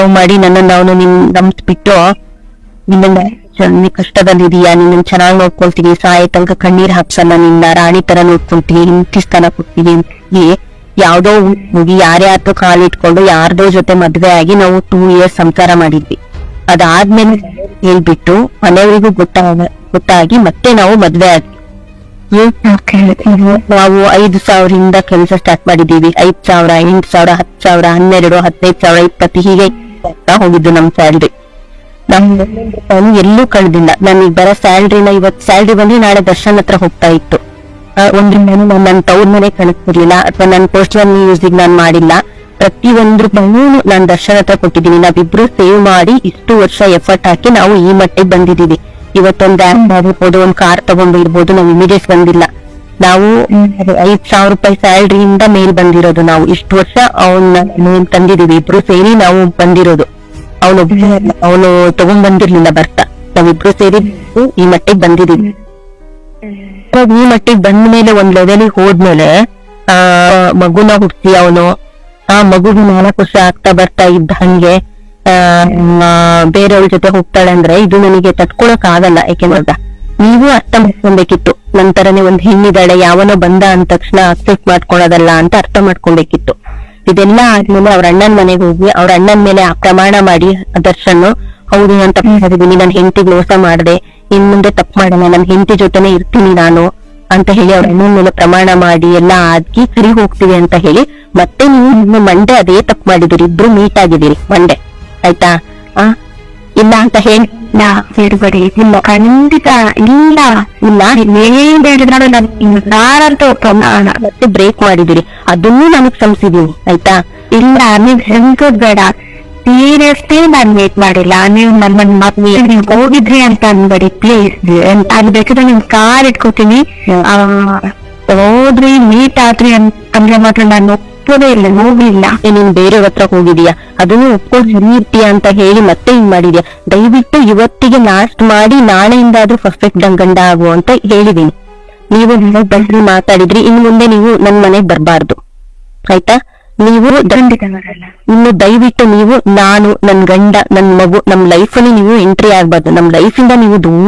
Love ಮಾಡಿ ನನ್ನನ್ನು ಅವನು ನಿನ್ ನಂಬಿಸ್ಬಿಟ್ಟು ನಿನ್ನ ನೀ ಕಷ್ಟದಲ್ಲಿದೀಯಾ ನಿನ್ನ ಚೆನ್ನಾಗಿ ನೋಡ್ಕೊಳ್ತೀನಿ ಸಾಯ ತನಕ ಕಣ್ಣೀರ್ ಹಾಕ್ಸಲ್ಲ ನಿನ್ನ ರಾಣಿ ತರ ನೋಡ್ಕೊಳ್ತೀನಿ ಇಂತಿ ಸ್ಥಾನ ಕೊಡ್ತೀನಿ ಯಾವ್ದೋ ಹೋಗಿ ಯಾರ್ಯಾರ್ದೋ ಕಾಲಿಟ್ಕೊಂಡು ಯಾರ್ದೋ ಜೊತೆ ಮದ್ವೆ ಆಗಿ ನಾವು ಟೂ ಇಯರ್ಸ್ ಸಂಸಾರ ಮಾಡಿದ್ವಿ. ಅದಾದ್ಮೇಲೆ ಹೇಳ್ಬಿಟ್ಟು ಮನೆಯವರಿಗೂ ಗೊತ್ತಾಗ ಗೊತ್ತಾಗಿ ಮತ್ತೆ ನಾವು ಮದ್ವೆ ಆದ್ವಿ. ನಾವು ಐದು ಸಾವಿರದಿಂದ ಕೆಲಸ ಸ್ಟಾರ್ಟ್ ಮಾಡಿದೀವಿ ಐದ್ ಸಾವಿರ ಎಂಟು ಸಾವಿರ ಹತ್ತು ಸಾವಿರ ಹನ್ನೆರಡು ಹದಿನೈದು ಸಾವಿರ ಇಪ್ಪತ್ತು ಹೀಗೆ ಆಗ್ತಾ ಹೋಗಿದ್ದು ನಮ್ ಸ್ಯಾಲ್ರಿ. ನಮ್ ಎಲ್ಲೂ ಕಳೆದಿಲ್ಲ. ನನಗೆ ಬರೋ ಸ್ಯಾಲ್ರಿನ ಇವತ್ ಸ್ಯಾಲ್ರಿ ಬಂದ್ರೆ ನಾಳೆ ದರ್ಶನ್ ಹತ್ರ ಹೋಗ್ತಾ ಇತ್ತು. ಒಂದ್ರಿಂದ ನಾನು ನನ್ನ ತವ್ರ ಮನೆ ಕಳಿಸ್ತಿರ್ಲಿಲ್ಲ. ಅಥವಾ ನನ್ನ ಪರ್ಸನಲ್ ಯೂಸಿಗೆ ನಾನು ಮಾಡಿಲ್ಲ. ಪ್ರತಿ ಒಂದ್ ರೂಪಾಯಿನೂ ನಾನು ದರ್ಶನ್ ಹತ್ರ ಕೊಟ್ಟಿದ್ದೀನಿ. ನಾವಿಬ್ರು ಸೇವ್ ಮಾಡಿ ಇಷ್ಟು ವರ್ಷ ಎಫರ್ಟ್ ಹಾಕಿ ನಾವು ಈ ಮಟ್ಟಿಗೆ ಬಂದಿದ್ದೀವಿ. ಇವತ್ತೊಂದ್ ಆ್ಯಪ್ ಆಗಿರ್ಬೋದು, ಒಂದ್ ಕಾರ್ ತಗೊಂಡಿರ್ಬೋದು ನಾವು ಇಮಿಡಿಯೇಟ್ ಬಂದಿಲ್ಲ. ನಾವು ಐದ್ ಸಾವಿರ ರೂಪಾಯಿ ಸ್ಯಾಲ್ರಿಯಿಂದ ಮೇಲ್ ಬಂದಿರೋದು ನಾವು. ಇಷ್ಟು ವರ್ಷ ಅವನ್ನ ತಂದಿದೀವಿ ಇಬ್ರು ಸೇರಿ ನಾವು ಬಂದಿರೋದು. ಅವನು ಅವನು ತಗೊಂಡ್ ಬಂದಿರ್ಲಿಲ್ಲ ಬರ್ತಾ ನಾವಿಬ್ರು ಸೇರಿ ಈ ಮಟ್ಟಿಗೆ ಬಂದಿದೀವಿ ಈ ಮಟ್ಟಿಗೆ ಬಂದ ಮೇಲೆ ಒಂದ್ ಲೆವೆಲಿಗೆ ಹೋದ್ಮೇಲೆ ಆ ಮಗುನ ಹುಟ್ಟಿ ಅವನು. ಆ ಮಗುಗೆ ನಾಲ್ಕು ವರ್ಷ ಆಗ್ತಾ ಬರ್ತಾ ಇದ್ದ ಹಂಗೆ ಆ ಬೇರೆಯವ್ರ ಜೊತೆ ಹೋಗ್ತಾಳೆ ಅಂದ್ರೆ ಇದು ನನಗೆ ತಟ್ಕೊಳಕ್ ಆಗಲ್ಲ. ಯಾಕೆಂದ್ರೆ ನೀವು ಅರ್ಥ ಮಾಡ್ಕೊಬೇಕಿತ್ತು. ನಂತರನೇ ಒಂದ್ ಹೆಣ್ಣಿದಾಳೆ ಯಾವನೋ ಬಂದ ಅಂದ ತಕ್ಷಣ ಅಕ್ಸೆಪ್ಟ್ ಮಾಡ್ಕೊಳೋದಲ್ಲ ಅಂತ ಅರ್ಥ ಮಾಡ್ಕೊಬೇಕಿತ್ತು. ಇದೆಲ್ಲ ಆದ್ಮೇಲೆ ಅವ್ರ ಅಣ್ಣನ್ ಮನೆಗೆ ಹೋಗಿ ಅವ್ರ ಅಣ್ಣನ್ ಮೇಲೆ ಆ ಪ್ರಮಾಣ ಮಾಡಿ ದರ್ಶನ್, ಹೌದು ನಾನು ತಪ್ಪು ಮಾಡಿದೀನಿ ನನ್ನ ಹೆಂಡತಿ ಮೋಸ ಮಾಡಿದೆ, ಇನ್ ಮುಂದೆ ತಪ್ಪು ಮಾಡಲ್ಲ ನನ್ನ ಹೆಂಡತಿ ಜೊತೆನೆ ಇರ್ತೀನಿ ನಾನು ಅಂತ ಹೇಳಿ ಅವ್ರ ಅಣ್ಣನ ಮೇಲೆ ಪ್ರಮಾಣ ಮಾಡಿ ಎಲ್ಲ ಆಗಿ ಸರಿ ಹೋಗ್ತೀವಿ ಅಂತ ಹೇಳಿ ಮತ್ತೆ ನೀವು ನಿಮ್ಮ ಮಂಡೆ ಅದೇ ತಪ್ಪು ಮಾಡಿದಿರಿ ಇಬ್ರು ಮೀಟ್ ಆಗಿದ್ದೀರಿ ಮಂಡೆ ಆಯ್ತಾ? ಆ? ಇಲ್ಲ ಅಂತ ಹೇಳಿ. ಇಲ್ಲ ಬಿಡುಗಡೆ ಇಲ್ಲ ಖಂಡಿತ ಇಲ್ಲ ಇಲ್ಲ ಇನ್ನೇನ್ ಹೇಳಿದ್ರು ನಾನು ಯಾರಂತ ಪ್ರಮಾಣ ಮತ್ತೆ ಬ್ರೇಕ್ ಮಾಡಿದಿರಿ ಅದನ್ನು ನನಗ್ ಕ್ಷಮಿಸಿದೀನಿ ಆಯ್ತಾ? ಇಲ್ಲ, ನೀವ್ ಹೆಂಗದ್ ಬೇಡ. ಸೀರಿಯಸ್ಲಿ ನಾನ್ ವೇಟ್ ಮಾಡಿಲ್ಲ. ನೀವು ನನ್ನ ಮತ್ತೆ ನೀವ್ ಹೋಗಿದ್ರಿ ಅಂತ ಅನ್ಬೇಡಿ ಪ್ಲೀಸ್ ಅಲ್ಲಿ ಬೇಕಾದ್ರೆ ನಿಮ್ ಕಾರ್ ಇಟ್ಕೋತೀನಿ. ಹೋದ್ರಿ ಮೀಟ್ ಆದ್ರಿ ಅಂತ ಅಂದ್ರೆ ಮಾತ್ರ ನಾನು ಒಪ್ಪೋದೇ ಇಲ್ಲ ಹೋಗಿಲ್ಲ ಮತ್ತೆ ನೀನ್ ಬೇರೆಯವ್ರ ಹತ್ರ ಹೋಗಿದೀಯಾ? ಅದನ್ನು ಒಪ್ಕೊಂಡು ಸರಿ ಇರ್ತೀಯ ಅಂತ ಹೇಳಿ ಮತ್ತೆ ಹಿಂಗ್ ಮಾಡಿದ್ಯಾ? ದಯವಿಟ್ಟು ಇವತ್ತಿಗೆ ಲಾಸ್ಟ್ ಮಾಡಿ ನಾಳೆಯಿಂದಾದ್ರೂ ಪರ್ಫೆಕ್ಟ್ ಗಂಡ ಆಗು ಅಂತ ಹೇಳಿದೀನಿ. ನೀವು ನನಗ್ ಬಂದ್ರಿ ಮಾತಾಡಿದ್ರಿ ಇನ್ ಮುಂದೆ ನೀವು ನನ್ ಮನೆಗ್ ಬರ್ಬಾರ್ದು. ಆಯ್ತಾ? ನೀವು ಇನ್ನು ದಯವಿಟ್ಟು ನೀವು ನಾನು ನನ್ ಗಂಡ ನನ್ ಮಗು ನಮ್ ಲೈಫ್ ಅಲ್ಲಿ ನೀವು ಎಂಟ್ರಿ ಆಗ್ಬಾರ್ದು. ನಮ್ ಲೈಫ್ ಇಂದ ನೀವು ದೂರ